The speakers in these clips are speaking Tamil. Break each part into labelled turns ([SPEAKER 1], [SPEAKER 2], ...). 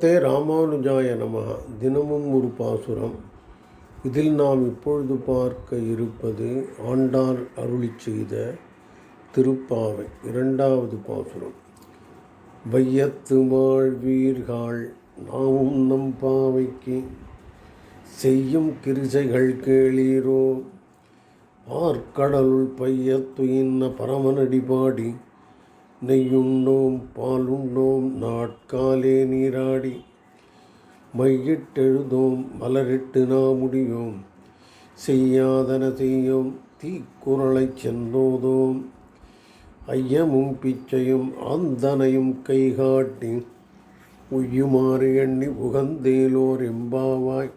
[SPEAKER 1] தே ராமானுஜாய நமः தினமும் ஒரு பாசுரம். இதில் நாம் இப்பொழுது பார்க்க இருப்பது ஆண்டார் அருளி செய்த திருப்பாவை இரண்டாவது பாசுரம். வையத்து வாழ்வீர்கள் நாமும் நம் பாவைக்கு செய்யும் கிரிசைகள் கேளீரோ. பார்க்கடலுள் பையத்துயின்ன பரமனடி பாடி நெய்யுண்ணோம் பாலுண்ணோம் நாட்காலே நீராடி. மையிட்டெழுதோம் மலரிட்டு நாமுடியோம். செய்யாதன செய்யோம் தீக்குறளைச் சென்றோதோம். ஐயமும் பிச்சையும் ஆந்தனையும் கைகாட்டி உய்யுமாறு எண்ணி உகந்தேலோர் எம்பாவாய்.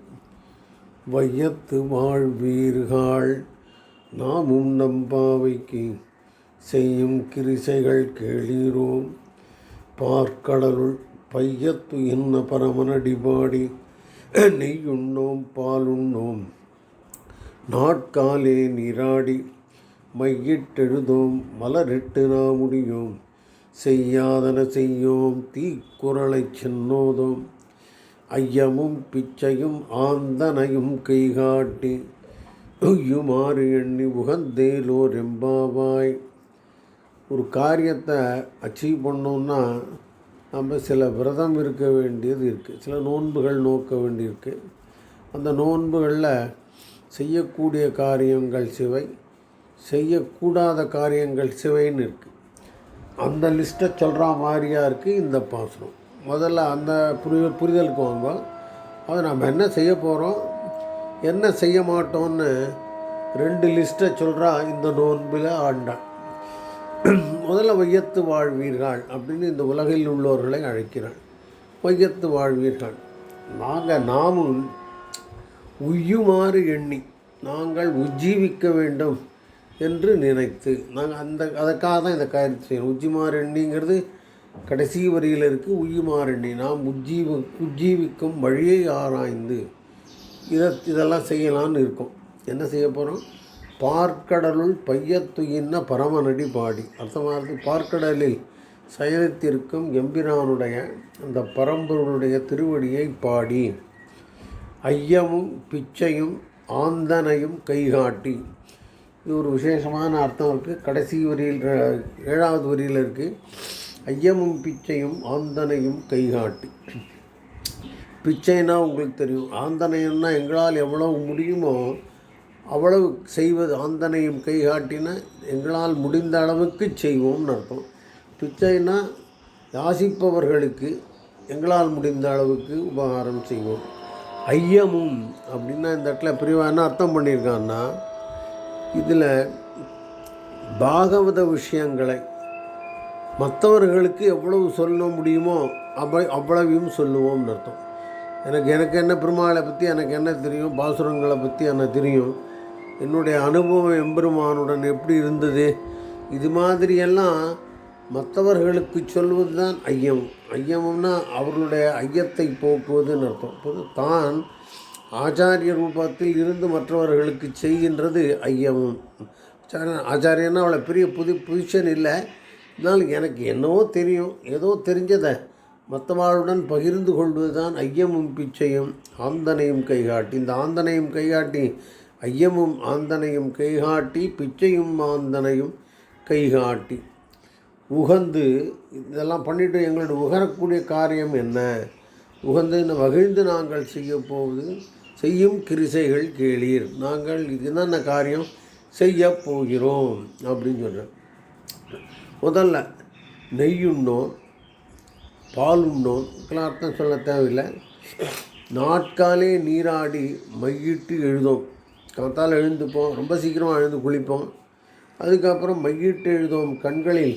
[SPEAKER 1] வையத்து வாழ்வீர்கள் நாமும் நம்பாவைக்கு செய்யும் கிரிசைகள் கேளீரோம். பார்க்கடலுள் பையத்து என்ன பரமனடிபாடி நெய்யுண்ணோம் பாலுண்ணோம். நாட்காலே நீராடி மையிட்டெழுதோம் மலரிட்டு நாமுடியோம். செய்யாதன செய்யோம் தீக்குறளைச் சென்னோதோம். ஐயமும் பிச்சையும் ஆந்தனையும் கைகாட்டி உய்யுமாறு எண்ணி உகந்தேலோர் எம்பாவாய். ஒரு காரியத்தை அச்சீவ் பண்ணோன்னா நம்ம சில விரதம் இருக்க வேண்டியது இருக்குது சில நோன்புகள் நோக்க வேண்டியிருக்கு. அந்த நோன்புகளில் செய்யக்கூடிய காரியங்கள் சிவை செய்யக்கூடாத காரியங்கள் சிவைன்னு இருக்குது அந்த லிஸ்ட்டை சொல்கிற மாதிரியா இருக்குது இந்த பாசனம் முதல்ல அந்த புரி புரிதலுக்கு வாங்க அது நம்ம என்ன செய்ய போகிறோம் என்ன செய்ய மாட்டோம்னு ரெண்டு லிஸ்ட்டை சொல்கிறா இந்த நோன்பில் ஆண்டான் முதல்ல வையத்து வாழ்வீர்கள் அப்படின்னு இந்த உலகில் உள்ளவர்களை அழைக்கிறாள். வையத்து வாழ்வீர்கள். நாங்கள் நாமும் உய்யுமாறு எண்ணி நாங்கள் உஜ்ஜீவிக்க வேண்டும் என்று நினைத்து நாங்கள் அந்த அதற்காக தான் இந்த காரியத்தை செய்யணும். உஜ்ஜிமாறு எண்ணிங்கிறது கடைசி வரியில் இருக்குது உய்யுமாறு எண்ணி நாம் உஜ்ஜீவ உஜ்ஜீவிக்கும் வழியை ஆராய்ந்து இதை இதெல்லாம் செய்யலான்னு இருக்கோம். என்ன செய்ய போகிறோம் பார்க்கடலுள் பையத்துயின்ன பரமநடி பாடி. அர்த்தமாகிறது பார்க்கடலில் சயனித்திருக்கும் எம்பிரானுடைய அந்த பரம்பொருளுடைய திருவடியை பாடி ஐயமும் பிச்சையும் ஆந்தனையும் கைகாட்டி. இது ஒரு விசேஷமான அர்த்தம் இருக்குது கடைசி வரியில் ஏழாவது வரியில் இருக்குது ஐயமும் பிச்சையும் ஆந்தனையும் கைகாட்டி. பிச்சைனா உங்களுக்கு தெரியும். ஆந்தனைன்னா எங்களால் எவ்வளோ முடியுமோ அவ்வளவு செய்வது ஆந்தனையும் கைகாட்டின எங்களால் முடிந்த அளவுக்கு செய்வோம்னு அர்த்தம். பிச்சைனா யாசிப்பவர்களுக்கு எங்களால் முடிந்த அளவுக்கு உபகாரம் செய்வோம். ஐயமும் அப்படின்னா இந்த இடத்துல பிரிவாக என்ன அர்த்தம் பண்ணியிருக்கான்னா இதில் பாகவத விஷயங்களை மற்றவர்களுக்கு எவ்வளவு சொல்ல முடியுமோ அவ்வ அவ்வளவையும் சொல்லுவோம்னு அர்த்தம். எனக்கு எனக்கு என்ன பெருமாளை பற்றி எனக்கு என்ன தெரியும்? பாசுரங்களை பற்றி எனக்கு தெரியும். என்னுடைய அனுபவம் எம்பெருமானுடன் எப்படி இருந்தது? இது மாதிரியெல்லாம் மற்றவர்களுக்கு சொல்வது தான் ஐயம். ஐயம்னா அவர்களுடைய ஐயத்தை போக்குவதுன்னு அர்த்தம். இப்போது தான் ஆச்சாரிய ரூபத்தில் இருந்து மற்றவர்களுக்கு செய்கின்றது ஐயமும் ஆச்சாரியன்னா அவளை பெரிய புது பொசிஷன் இல்லை. இருந்தாலும் எனக்கு என்னவோ தெரியும். ஏதோ தெரிஞ்சதை மற்றவாளுடன் பகிர்ந்து கொள்வது தான் ஐயமும் பிச்சையும். ஆந்தனையும் கைகாட்டி. இந்த ஆந்தனையும் கைகாட்டி ஐயமும் ஆந்தனையும் கைகாட்டி பிச்சையும் ஆந்தனையும் கைகாட்டி. உகந்து இதெல்லாம் பண்ணிவிட்டு எங்களோட உகரக்கூடிய காரியம் என்ன? உகந்து மகிழ்ந்து நாங்கள் செய்ய போவது செய்யும் கிரிசைகள் கேளீர். நாங்கள் இது என்னென்ன காரியம் செய்ய போகிறோம்? அப்படின்னு சொல்கிறேன் முதல்ல நெய்யுண்ணோம் பால் உண்ணோம் அர்த்தம் சொல்ல தேவையில்லை. நாட்காலே நீராடி மையிட்டு எழுதோம். காத்தால் எழுந்துப்போம். ரொம்ப சீக்கிரமாக எழுந்து குளிப்போம். அதுக்கப்புறம் மையிட்டு எழுதுவோம். கண்களில்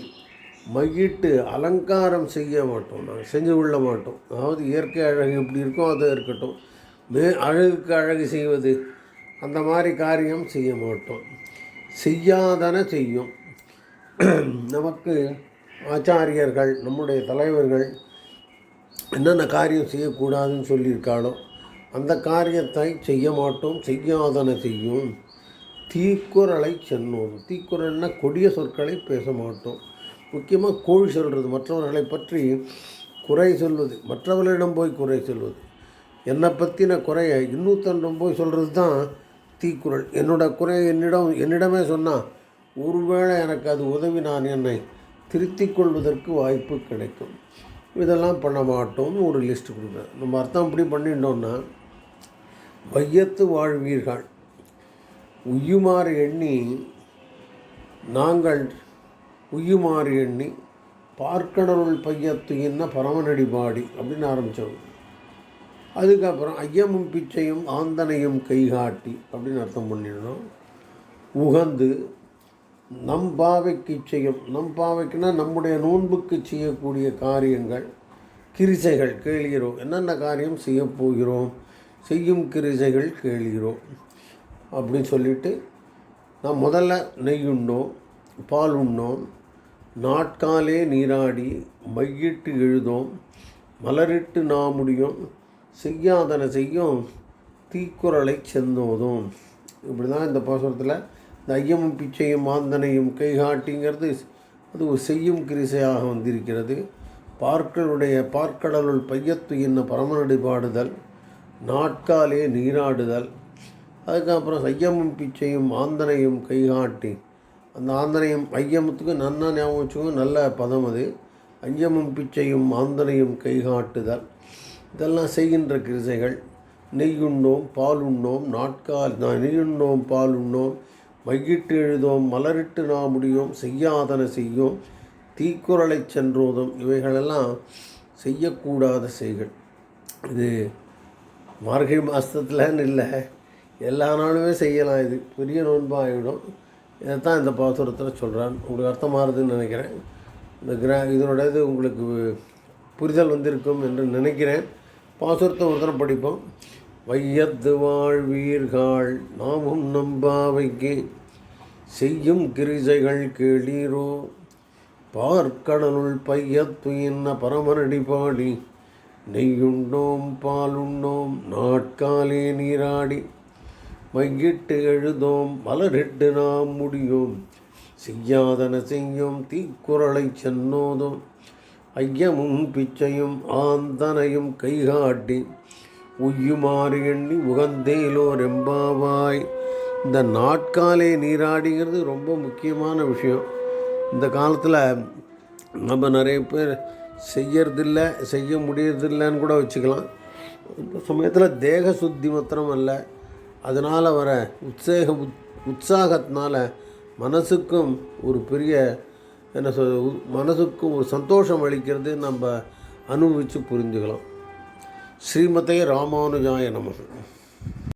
[SPEAKER 1] மையிட்டு அலங்காரம் செய்ய மாட்டோம். நாங்கள் செஞ்சு கொள்ள மாட்டோம். அதாவது இயற்கை அழகு எப்படி இருக்கோ அது இருக்கட்டும். மே அழகுக்கு அழகு செய்வது அந்த மாதிரி காரியம் செய்ய மாட்டோம். செய்யாதன செய்யும். நமக்கு ஆச்சாரியர்கள் நம்முடைய தலைவர்கள் என்னென்ன காரியம் செய்யக்கூடாதுன்னு சொல்லியிருக்காளோ அந்த காரியத்தை செய்ய மாட்டோம் செய்யாதன செய்யும். தீக்குறளை சென்னோம் தீக்குறள்னா கொடிய சொற்களை பேச மாட்டோம். முக்கியமாக கோழி சொல்கிறது மற்றவர்களை பற்றி குறை சொல்வது மற்றவர்களிடம் போய் குறை சொல்வது. என்னை பற்றின குறையை இன்னொருத்தனிடம் போய் சொல்கிறது தான் தீக்குறள். என்னோட குறையை என்னிடம் என்னிடமே சொன்னால் ஒருவேளை எனக்கு அது உதவி நான் என்னை திருத்திக் கொள்வதற்கு வாய்ப்பு கிடைக்கும். இதெல்லாம் பண்ண மாட்டோம்னு ஒரு லிஸ்ட் கொடுக்குறேன். நம்ம அர்த்தம் இப்படி பண்ணிட்டோம்னா வையத்து வாழ்வீர்கள். உய்யுமாறு எண்ணி நாங்கள் உய்யுமாறு எண்ணி பார்க்கடலுள் பையத்து என்ன பரமனடி பாடி அப்படின்னு ஆரம்பித்தோம் அதுக்கப்புறம் ஐயமும் பிச்சையும் ஆந்தனையும் கைகாட்டி அப்படின்னு அர்த்தம் பண்ணிடணும் உகந்து நம் பாவைக்கு செய்யும் நம் பாவைக்குன்னா நம்முடைய நோன்புக்கு செய்யக்கூடிய காரியங்கள் கிரிசைகள் கேளுகிறோம் என்னென்ன காரியம் செய்யப்போகிறோம் செய்யும் கிரிசைகள் கேள்கிறோம் அப்படின்னு சொல்லிட்டு நான் முதல்ல நெய் உண்ணோம் பால் உண்ணோம் நாட்காலே நீராடி மையிட்டு எழுதோம் மலரிட்டு நாமுடியும் செய்யாதன செய்யும் தீக்குறளை செந்தோதும். இப்படி தான் இந்த பாசுரத்தில் இந்த ஐயமும் பிச்சையும் மாந்தனையும் கைகாட்டிங்கிறது அது ஒரு செய்யும் கிரிசையாக வந்திருக்கிறது. பார்க்களுடைய பார்க்கடலுள் பையத்து என்ன பரமநடி பாடுதல். நாட்காலே நீராடுதல். அதுக்கப்புறம் ஐயமும் பிச்சையும் ஆந்தனையும் கைகாட்டி. அந்த ஆந்தனையும் ஐயமத்துக்கு நன்னா ஞாபகம் வச்சுக்கோ நல்ல பதம் அது. ஐயமும் பிச்சையும் ஆந்தனையும் கைகாட்டுதல். இதெல்லாம் செய்கின்ற கிரிசைகள். நெய்யுண்ணோம் பால் உண்ணோம் நாட்கால் நான் நெய்யுண்ணோம் பால் உண்ணோம் மையிட்டு எழுதோம் மலரிட்டு நாமுடியோம் செய்யாதன செய்யும் தீக்குறளை சென்றோதும் இவைகளெல்லாம் செய்யக்கூடாத செய்கள். இது மார்கழி மாதத்துலன்னு இல்லை. எல்லா நாளுமே செய்யலாம் இது. பெரிய நோன்பாக ஆகிடும் தான் இந்த பாசுரத்தில் சொல்கிறான் உங்களுக்கு அர்த்தமாகுதுன்னு நினைக்கிறேன். இந்த கிரா இதனோட இது உங்களுக்கு புரிதல் வந்திருக்கும் என்று நினைக்கிறேன். பாசுரத்தை ஒரு படிப்போம். வையத்து வாழ்வீர்கள் நாமும் நம்பாவைக்கு செய்யும் கிரிசைகள் கேளீரோ. பார்க்கடலுள் பையத்து என்ன பரமரடி பாடி. நெய்யுண்டோம் பாலுண்டோம் நாட்காலே நீராடி. மையிட்டு எழுதோம் மலரிட்டு நாம் முடியும். செய்யாதன செய்யும் தீக்குறளை சென்னோதும். ஐயமும் பிச்சையும் ஆந்தனையும் கைகாட்டி. உய்யுமாறு எண்ணி உகந்தேலோர் எம்பாவாய். இந்த நாட்காலே நீராடிங்கிறது ரொம்ப முக்கியமான விஷயம். இந்த காலத்தில் நம்ம நிறைய பேர் செய்யறதில்ல செய்ய முடியறதில்லைன்னு கூட வச்சுக்கலாம். இந்த சமயத்தில் தேக சுத்தி மாத்திரம் அல்ல அதனால் வர உத்சேக உத் உற்சாகத்தினால மனசுக்கும் ஒரு பெரிய என்ன சொல் மனசுக்கும் ஒரு சந்தோஷம் அளிக்கிறது நம்ம அனுபவித்து புரிஞ்சுக்கலாம். ஸ்ரீமதே ராமானுஜாய நமக.